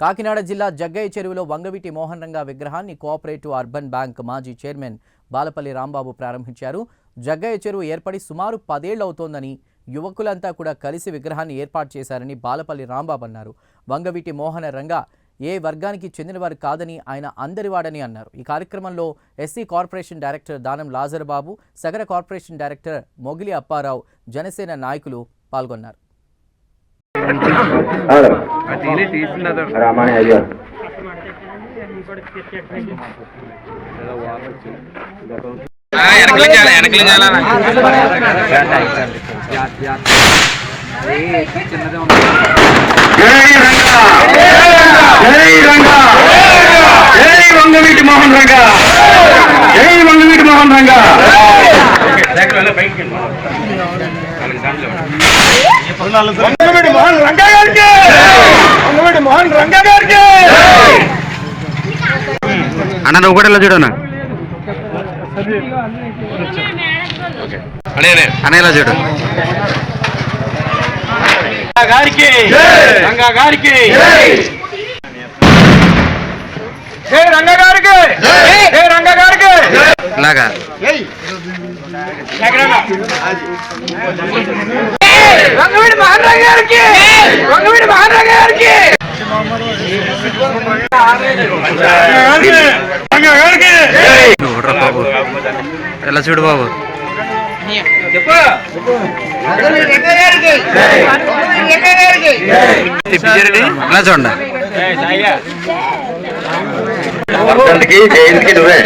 కాకినాడ జిల్లా జగ్గయ్య చెరువులో వంగవీటి మోహన్ రంగా విగ్రహాన్ని కోఆపరేటివ్ అర్బన్ బ్యాంక్ మాజీ చైర్మన్ బాలపల్లి రాంబాబు ప్రారంభించారు. జగ్గయ్య చెరువు ఏర్పడి సుమారు పదేళ్ళవుతోందని యువకులంతా కూడా కలిసి విగ్రహాన్ని ఏర్పాటు చేశారని బాలపల్లి రాంబాబు అన్నారు. వంగవీటి మోహన రంగా ఏ వర్గానికి చెందినవారు కాదని ఆయన అందరివాడని అన్నారు. ఈ కార్యక్రమంలో SC corporation director Danam Lazar Babu Sagara corporation director Mogili Apparao Janasena నాయకులు పాల్గొన్నారు. రామాయణ అయ్యో వెనకలించాలి వెనకలించాలా జై రంగా జై రంగా జై వంగవీటి మోహన్ రంగా జై వంగవీటి మోహన్ రంగా వంగవీటి మోహన్ రంగా గారికి వంగవీటి మోహన్ రంగా గారికి. అన్న నువ్వు కూడా ఇలా చూడన్నా? అన్న ఇలా చూడు. గారికి. రంగా గారికి. జై. రంగా గారికి. జై. రంగా గారికి. ఇలాగా వంగవీటి మోహన్ రంగా గారికి. వంగవీటి మోహన్ రంగా గారికి. రంగా గారికి నువ్వు రా బాబు ఇలా చూడు బాబు ఇలా చూడండి జయంతికి నువ్వే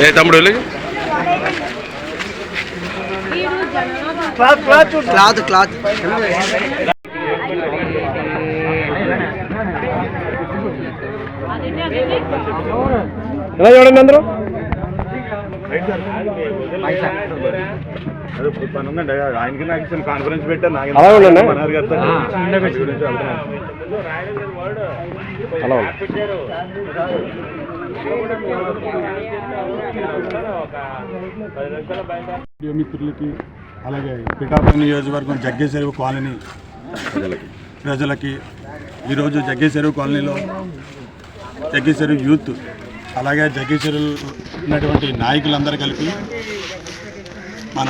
ఏ తమ్ముడు వెళ్ళి క్లాత్ క్లాత్ ఎలా చూడండి అందరూ? ఆయనకి నాకు ఇచ్చిన కాన్ఫరెన్స్ పెట్టారు నాకు గారితో గురించి మిత్రులకి అలాగే పిఠాపురం నియోజకవర్గం జగ్గేశ్వరి కాలనీ ప్రజలకి. ఈరోజు జగ్గేశ్వరి కాలనీలో జగ్గేశ్వరి యూత్ అలాగే జగ్గేశ్వరి ఉన్నటువంటి నాయకులందరూ కలిపి మన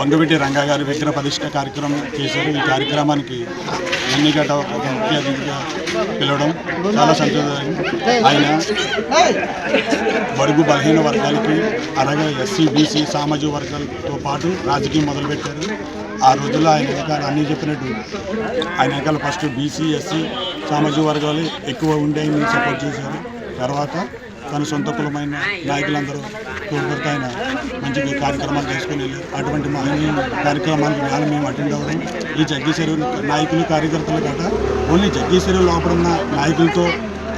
వంగవీటి రంగా గారు విగ్రహ ప్రతిష్ట కార్యక్రమం చేశారు. ఈ కార్యక్రమానికి అన్ని గట ఒక ముఖ్య అతిథిగా పిలవడం చాలా సంతోషం ఆయన బడుగు బలహీన వర్గాలకి అలాగే ఎస్సీ బీసీ సామాజిక వర్గాలతో పాటు రాజకీయం మొదలుపెట్టారు. ఆ రోజుల్లో ఆయన వెనకాల అన్నీ చెప్పినట్టు ఆయన వెనకాల ఫస్ట్ బీసీ ఎస్సీ సామాజిక వర్గాలు ఎక్కువ ఉండేవి సపోర్ట్ చేశారు. తర్వాత తన సొంత కులమైన నాయకులందరూ తోడ్పడితే ఆయన మంచిగా కార్యక్రమాలు చేసుకుని వెళ్ళారు. అటువంటి మహనీయ కార్యక్రమానికి వేళ మేము అటెండ్ అవ్వడం. ఈ జగ్గీశ్వరు నాయకులు కార్యకర్తలు గట ఓన్లీ జగ్గీశ్వరు లోపల ఉన్న నాయకులతో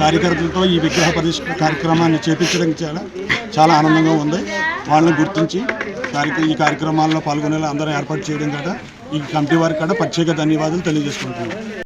కార్యకర్తలతో ఈ విగ్రహ ప్రతిష్ట కార్యక్రమాన్ని చేపించడం చాలా చాలా ఆనందంగా ఉంది. వాళ్ళని గుర్తించి ఈ కార్యక్రమాల్లో పాల్గొనేలా అందరూ ఏర్పాటు చేయడం కాక ఈ కమిటీ వారికి కూడా ప్రత్యేక ధన్యవాదాలు తెలియజేసుకుంటున్నాను